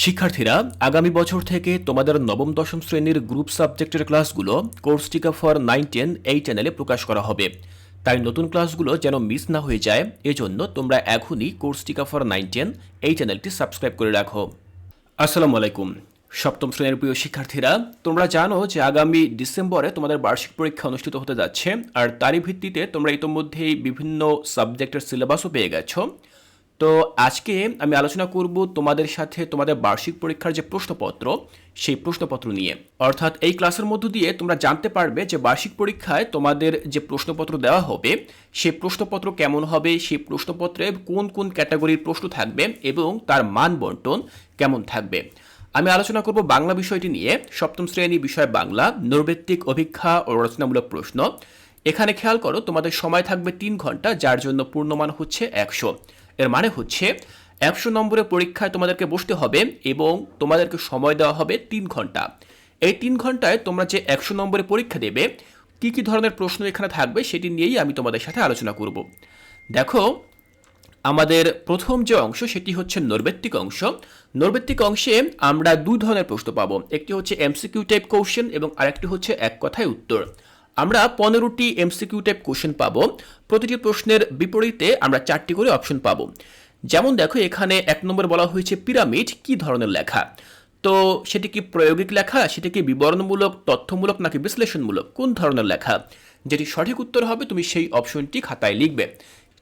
শিক্ষার্থীরা, আগামী বছর থেকে তোমাদের নবম, দশম শ্রেণির গ্রুপ সাবজেক্টের ক্লাসগুলো কোর্স টিকা ফর নাইন, টেন এই চ্যানেলে প্রকাশ করা হবে। তাই নতুন ক্লাসগুলো যেন মিস না হয়ে যায়, এজন্য তোমরা এখনই কোর্স টিকা ফর নাইন, টেন এই চ্যানেলটি সাবস্ক্রাইব করে রাখো। আসসালামু আলাইকুম। সপ্তম শ্রেণির প্রিয় শিক্ষার্থীরা, তোমরা জানো যে আগামী ডিসেম্বরে তোমাদের বার্ষিক পরীক্ষা অনুষ্ঠিত হতে যাচ্ছে, আর তারই ভিত্তিতে তোমরা ইতোমধ্যেই বিভিন্ন সাবজেক্টের সিলেবাসও পেয়ে গেছো। তো আজকে আমি আলোচনা করব তোমাদের সাথে তোমাদের বার্ষিক পরীক্ষার যে প্রশ্নপত্র, সেই প্রশ্নপত্র নিয়ে। অর্থাৎ এই ক্লাসের মধ্য দিয়ে তোমরা জানতে পারবে যে বার্ষিক পরীক্ষায় তোমাদের যে প্রশ্নপত্র দেওয়া হবে, সেই প্রশ্নপত্র কেমন হবে, সেই প্রশ্নপত্রে কোন কোন ক্যাটাগরির প্রশ্ন থাকবে এবং তার মান বন্টন কেমন থাকবে। আমি আলোচনা করব বাংলা বিষয়টি নিয়ে। সপ্তম শ্রেণি বিষয় বাংলা নৈর্ব্যক্তিক অভিক্ষা ও রচনামূলক প্রশ্ন। এখানে খেয়াল করো, তোমাদের সময় থাকবে তিন ঘণ্টা, যার জন্য পূর্ণমান হচ্ছে একশো। এর মানে হচ্ছে, একশো নম্বরের পরীক্ষায় তোমাদেরকে বসতে হবে এবং তোমাদেরকে সময় দেওয়া হবে তিন ঘণ্টা। এই তিন ঘন্টায় তোমরা যে একশো নম্বরের পরীক্ষা দেবে, কি কি ধরনের প্রশ্ন এখানে থাকবে সেটি নিয়েই আমি তোমাদের সাথে আলোচনা করব। দেখো, আমাদের প্রথম যে অংশ সেটি হচ্ছে নৈর্ব্যক্তিক অংশ। নৈর্ব্যক্তিক অংশে আমরা দুই ধরনের প্রশ্ন পাবো। একটি হচ্ছে এমসিকিউ টাইপ কোশ্চেন এবং আরেকটি হচ্ছে এক কথায় উত্তর। আমরা পনেরোটি এমসিকিউ টাইপ কোশ্চেন পাবো। প্রতিটি প্রশ্নের বিপরীতে আমরা চারটি করে অপশন পাবো। যেমন দেখো, এখানে এক নম্বর বলা হয়েছে পিরামিড, কি ধরনের লেখা? তো সেটি কি প্রয়োগিক লেখা? সেটি কি বিবরণমূলক, তথ্যমূলক নাকি বিশ্লেষণমূলক? কোন ধরনের লেখা? যেটি সঠিক উত্তর হবে, তুমি সেই অপশনটি খাতায় লিখবে।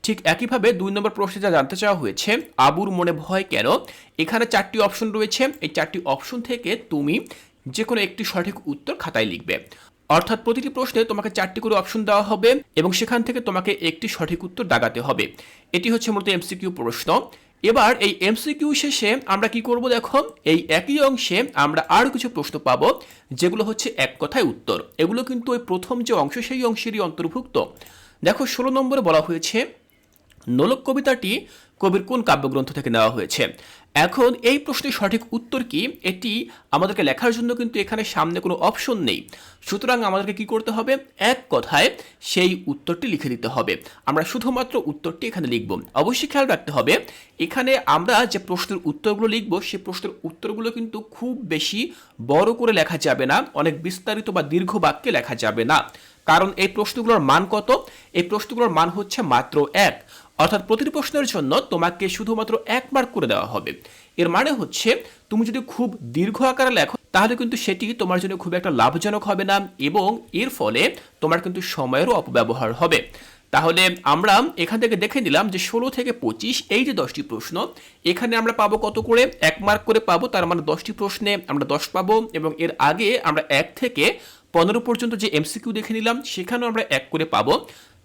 ঠিক একইভাবে দুই নম্বর প্রশ্নে যা জানতে চাওয়া হয়েছে, আবুর মনে ভয় কেন? এখানে চারটি অপশন রয়েছে। এই চারটি অপশন থেকে তুমি যে কোনো একটি সঠিক উত্তর খাতায় লিখবে। অর্থাৎ প্রতিটি প্রশ্নে তোমাকে চারটি করে অপশন দেওয়া হবে এবং সেখান থেকে তোমাকে একটি সঠিক উত্তর দাগাতে হবে। এটি হচ্ছে মূলত এমসিকিউ প্রশ্ন। এবার এই এমসিকিউ শেষে আমরা কি করব দেখো? এই একই অংশে আমরা আরও কিছু প্রশ্ন পাবো, যেগুলো হচ্ছে এক কথায় উত্তর। এগুলো কিন্তু ওই প্রথম যে অংশ, সেই অংশেরই অন্তর্ভুক্ত। দেখো, ষোলো নম্বরে বলা হয়েছে, নোলক কবিতাটি কবির কোন কাব্যগ্রন্থ থেকে নেওয়া হয়েছে? এখন এই প্রশ্নের সঠিক উত্তর কি? এটি আমাদেরকে লেখার জন্য কিন্তু এখানে সামনে কোনো অপশন নেই। সুতরাং আমাদেরকে কি করতে হবে? এক কথায় সেই উত্তরটি লিখে দিতে হবে। আমরা শুধুমাত্র উত্তরটি এখানে লিখব। অবশ্যই খেয়াল রাখতে হবে, এখানে আমরা যে প্রশ্নের উত্তরগুলো লিখব সেই প্রশ্নের উত্তরগুলো কিন্তু খুব বেশি বড় করে লেখা যাবে না, অনেক বিস্তারিত বা দীর্ঘ বাক্যে লেখা যাবে না। কারণ এই প্রশ্নগুলোর মান কত? এই প্রশ্নগুলোর মান হচ্ছে মাত্র এক। অর্থাৎ প্রতিটি প্রশ্নের জন্য তোমাকে শুধুমাত্র এক মার্ক করে দেওয়া হবে। এর মানে হচ্ছে, তুমি যদি খুব দীর্ঘ আকারে লেখো, তাহলে কিন্তু সেটি তোমার জন্য খুব একটা লাভজনক হবে না এবং এর ফলে তোমার কিন্তু সময়েরও অপব্যবহার হবে। তাহলে আমরা এখান থেকে দেখে নিলাম যে ষোলো থেকে পঁচিশ, এই যে দশটি প্রশ্ন, এখানে আমরা পাবো কত করে? এক মার্ক করে পাবো, তার মানে দশটি প্রশ্নে আমরা দশ পাবো এবং এর আগে আমরা এক থেকে পনেরো পর্যন্ত যে এমসিকিউ দেখে নিলাম, সেখানেও আমরা এক করে পাবো।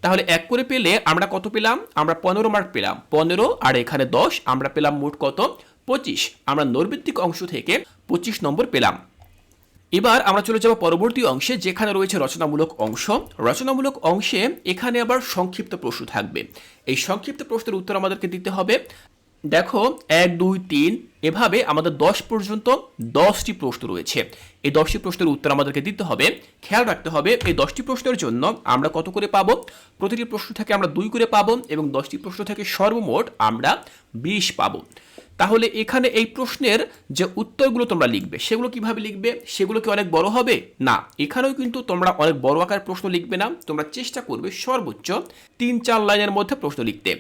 তাহলে এক করে পেলে আমরা কত পেলাম? আমরা পনেরো মার্ক পেলাম। পনেরো আর এখানে দশ, আমরা পেলাম মোট কত? পঁচিশ। আমরা নৈর্বৃত্তিক অংশ থেকে পঁচিশ নম্বর পেলাম। এবার আমরা চলে যাব পরবর্তী অংশে, যেখানে রয়েছে রচনামূলক অংশ। রচনামূলক অংশে এখানে আবার সংক্ষিপ্ত প্রশ্ন থাকবে। এই সংক্ষিপ্ত প্রশ্নের উত্তর আমাদেরকে দিতে হবে। দেখো, এক, দুই, তিন, এভাবে আমাদের দশ পর্যন্ত দশটি প্রশ্ন রয়েছে। এই দশটি প্রশ্নের উত্তর আমাদেরকে দিতে হবে। খেয়াল রাখতে হবে, এই দশটি প্রশ্নের জন্য আমরা কত করে পাবো? প্রতিটি প্রশ্ন থেকে আমরা দুই করে পাবো এবং দশটি প্রশ্ন থেকে সর্বমোট আমরা বিশ পাবো। তাহলে এখানে এই প্রশ্নের যে উত্তরগুলো তোমরা লিখবে, সেগুলো কীভাবে লিখবে? সেগুলো কি অনেক বড় হবে? না, এখানেও কিন্তু তোমরা অনেক বড় আকার প্রশ্ন লিখবে না। তোমরা চেষ্টা করবে সর্বোচ্চ তিন, চার লাইনের মধ্যে প্রশ্ন লিখতে।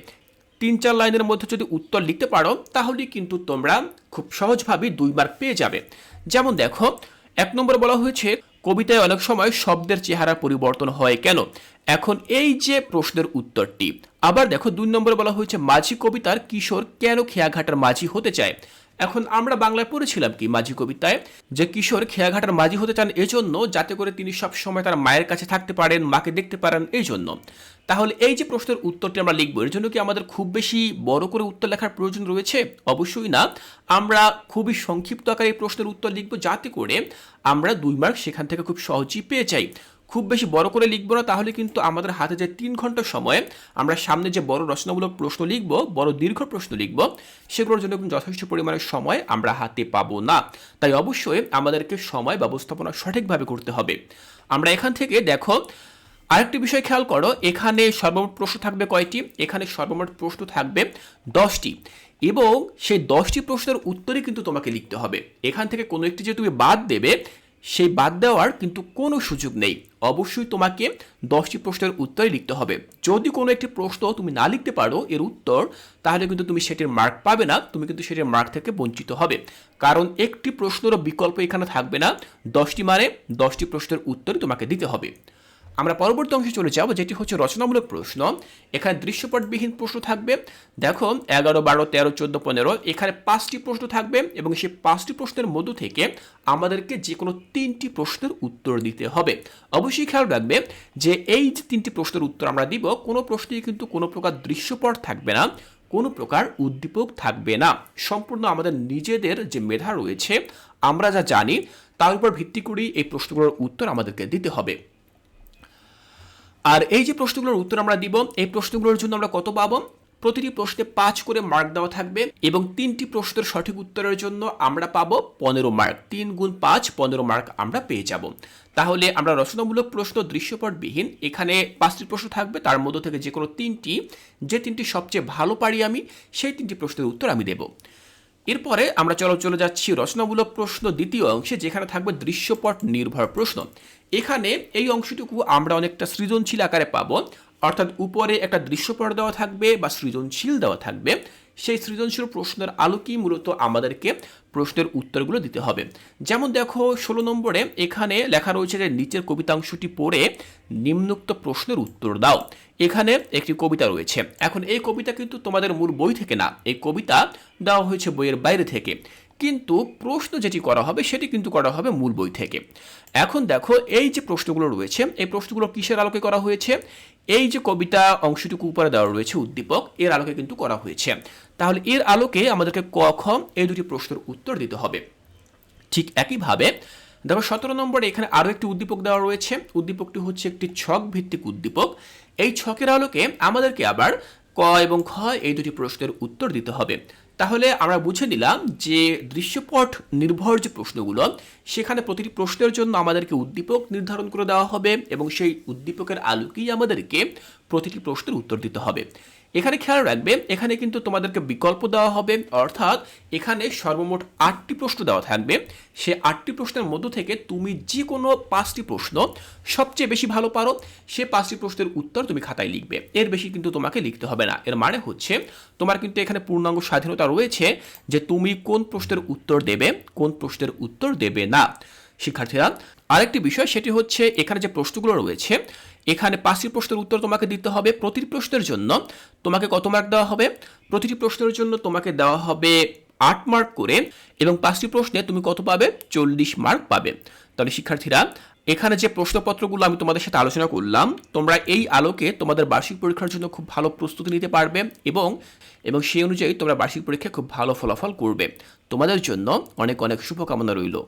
তিন চার লাইনের মধ্যে যদি উত্তর লিখতে পারো তাহলে কিন্তু তোমরা খুব সহজভাবে দুই মার্ক পেয়ে যাবে। যেমন দেখো, এক নম্বর বলা হয়েছে, কবিতায় অনেক সময় শব্দের চেহারা পরিবর্তন হয় কেন? এখন এই যে প্রশ্নের উত্তরটি, আবার দেখো দুই নম্বরে বলা হয়েছে, মাঝি কবিতার কিশোর কেন খেয়াঘাটার মাঝি হতে চায়? এখন আমরা বাংলায় পড়েছিলাম কি মাঝি কবিতায় যে কিশোর খেয়াঘাটার মাঝি হতে চান এজন্য, যাতে করে তিনি সব সময় তার মায়ের কাছে থাকতে পারেন, মাকে দেখতে পারেন এই জন্য তাহলে এই যে প্রশ্নের উত্তরটি আমরা লিখব, এর জন্য কি আমাদের খুব বেশি বড় করে উত্তর লেখার প্রয়োজন রয়েছে? অবশ্যই না। আমরা খুবই সংক্ষিপ্ত আকারে এই প্রশ্নের উত্তর লিখব, যাতে করে আমরা দুই মার্ক সেখান থেকে খুব সহজেই পেয়ে যাই। খুব বেশি বড় করে লিখব না, তাহলে কিন্তু আমাদের হাতে যে তিন ঘণ্টা সময়, আমরা সামনে যে বড় রচনামূলক প্রশ্ন লিখব, বড় দীর্ঘ প্রশ্ন লিখব, সেগুলোর জন্য কিন্তু যথেষ্ট পরিমাণের সময় আমরা হাতে পাবো না। তাই অবশ্যই আমাদেরকে সময় ব্যবস্থাপনা সঠিকভাবে করতে হবে। আমরা এখান থেকে দেখো, আরেকটি বিষয় খেয়াল করো, এখানে সর্বমোট প্রশ্ন থাকবে কয়টি? এখানে সর্বমোট প্রশ্ন থাকবে দশটি। এবং সেই দশটি প্রশ্নের উত্তরই কিন্তু তোমাকে লিখতে হবে। এখান থেকে কোনো একটি যে তুমি বাদ দেবে সেই বাদ দেওয়ার কিন্তু কোনো সুযোগ নেই। অবশ্যই তোমাকে দশটি প্রশ্নের উত্তরে লিখতে হবে। যদি কোনো একটি প্রশ্ন তুমি না লিখতে পারো এর উত্তর, তাহলে কিন্তু তুমি সেটির মার্ক পাবে না, তুমি কিন্তু সেটির মার্ক থেকে বঞ্চিত হবে। কারণ একটি প্রশ্নেরও বিকল্প এখানে থাকবে না। দশটি মানে দশটি প্রশ্নের উত্তরই তোমাকে দিতে হবে। আমরা পরবর্তী অংশে চলে যাব, যেটি হচ্ছে রচনামূলক প্রশ্ন। এখানে দৃশ্যপটবিহীন প্রশ্ন থাকবে। দেখো, এগারো, বারো, তেরো, চোদ্দ, পনেরো, এখানে পাঁচটি প্রশ্ন থাকবে এবং সেই পাঁচটি প্রশ্নের মধ্য থেকে আমাদেরকে যে কোনো তিনটি প্রশ্নের উত্তর দিতে হবে। অবশ্যই খেয়াল রাখবে যে এই যে তিনটি প্রশ্নের উত্তর আমরা দিব, কোনো প্রশ্নেই কিন্তু কোনো প্রকার দৃশ্যপট থাকবে না, কোনো প্রকার উদ্দীপক থাকবে না। সম্পূর্ণ আমাদের নিজেদের যে মেধা রয়েছে, আমরা যা জানি, তার উপর ভিত্তি করেই এই প্রশ্নগুলোর উত্তর আমাদেরকে দিতে হবে। আর এই যে প্রশ্নগুলোর উত্তর আমরা দিব, এই প্রশ্নগুলোর জন্য আমরা কত পাবো? প্রতিটি প্রশ্নে পাঁচ করে মার্ক দেওয়া থাকবে এবং তিনটি প্রশ্নের সঠিক উত্তরের জন্য আমরা পাবো পনেরো মার্ক তিন গুণ পাঁচ, পনেরো মার্ক আমরা পেয়ে যাব। তাহলে আমরা রচনামূলক প্রশ্ন দৃশ্যপটবিহীন, এখানে পাঁচটি প্রশ্ন থাকবে, তার মধ্য থেকে যে কোনো তিনটি, যে তিনটি সবচেয়ে ভালো পারি আমি, সেই তিনটি প্রশ্নের উত্তর আমি দেব। এরপরে আমরা চলো চলে যাচ্ছি রচনামূলক প্রশ্ন দ্বিতীয় অংশে, যেখানে থাকবে দৃশ্যপট নির্ভর প্রশ্ন। এখানে এই অংশটুকু আমরা অনেকটা সৃজনশীল আকারে পাবো। অর্থাৎ উপরে একটা দৃশ্যপট দেওয়া থাকবে বা সৃজনশীল দেওয়া থাকবে, সেই সৃজনশীল প্রশ্নের আলোকেই মূলত আমাদেরকে প্রশ্নের উত্তরগুলো দিতে হবে। যেমন দেখো, ষোলো নম্বরে এখানে লেখা রয়েছে যে নিচের কবিতাংশটি পড়ে নিম্নোক্ত প্রশ্নের উত্তর দাও। এখানে একটি কবিতা রয়েছে। এখন এই কবিতা কিন্তু তোমাদের মূল বই থেকে না, এই কবিতা দেওয়া হয়েছে বইয়ের বাইরে থেকে। কিন্তু প্রশ্ন যেটি করা হবে, সেটি কিন্তু করা হবে মূল বই থেকে। এখন দেখো, এই যে প্রশ্নগুলো রয়েছে, এই প্রশ্নগুলো কিসের আলোকে করা হয়েছে? এই যে কবিতা অংশটুকু উপরে দেওয়া রয়েছে উদ্দীপক, এর আলোকে কিন্তু করা হয়েছে। তাহলে এর আলোকে আমাদেরকে ক, খ, এই দুটি প্রশ্নের উত্তর দিতে হবে। ঠিক একইভাবে, দেখো সতেরো নম্বরে এখানে আরও একটি উদ্দীপক দেওয়া রয়েছে। উদ্দীপকটি হচ্ছে একটি ছক ভিত্তিক উদ্দীপক। এই ছকের আলোকে আমাদেরকে আবার ক এবং খ এই দুটি প্রশ্নের উত্তর দিতে হবে। তাহলে আমরা বুঝে নিলাম যে দৃশ্যপট নির্ভর যে প্রশ্নগুলো, সেখানে প্রতিটি প্রশ্নের জন্য আমাদেরকে উদ্দীপক নির্ধারণ করে দেওয়া হবে এবং সেই উদ্দীপকের আলোকেই আমাদেরকে প্রতিটি প্রশ্নের উত্তর দিতে হবে। এখানে খেয়াল রাখবে, এখানে কিন্তু তোমাদেরকে বিকল্প দেওয়া হবে, অর্থাৎ এখানে সর্বমোট আটটি প্রশ্ন দেওয়া থাকবে। সে আটটি প্রশ্নের মধ্য থেকে তুমি যে কোনো পাঁচটি প্রশ্ন, সবচেয়ে বেশি ভালো পারো, সে পাঁচটি প্রশ্নের উত্তর তুমি খাতায় লিখবে। এর বেশি কিন্তু তোমাকে লিখতে হবে না। এর মানে হচ্ছে, তোমার কিন্তু এখানে পূর্ণাঙ্গ স্বাধীনতা রয়েছে যে তুমি কোন প্রশ্নের উত্তর দেবে, কোন প্রশ্নের উত্তর দেবে না। শিক্ষার্থীরা। আরেকটি বিষয় সেটি হচ্ছে এখানে যে প্রশ্নগুলো রয়েছে, এখানে পাঁচটি প্রশ্নের উত্তর তোমাকে দিতে হবে। প্রতিটি প্রশ্নের জন্য তোমাকে কত মার্ক দেওয়া হবে? প্রতিটি প্রশ্নের জন্য তোমাকে দেওয়া হবে আট মার্ক করে এবং পাঁচটি প্রশ্নে তুমি কত পাবে? চল্লিশ মার্ক পাবে। তাহলে শিক্ষার্থীরা, এখানে যে প্রশ্নপত্রগুলো আমি তোমাদের সাথে আলোচনা করলাম, তোমরা এই আলোকে তোমাদের বার্ষিক পরীক্ষার জন্য খুব ভালো প্রস্তুতি নিতে পারবে এবং এবং সেই অনুযায়ী তোমরা বার্ষিক পরীক্ষায় খুব ভালো ফলাফল করবে। তোমাদের জন্য অনেক অনেক শুভকামনা রইল।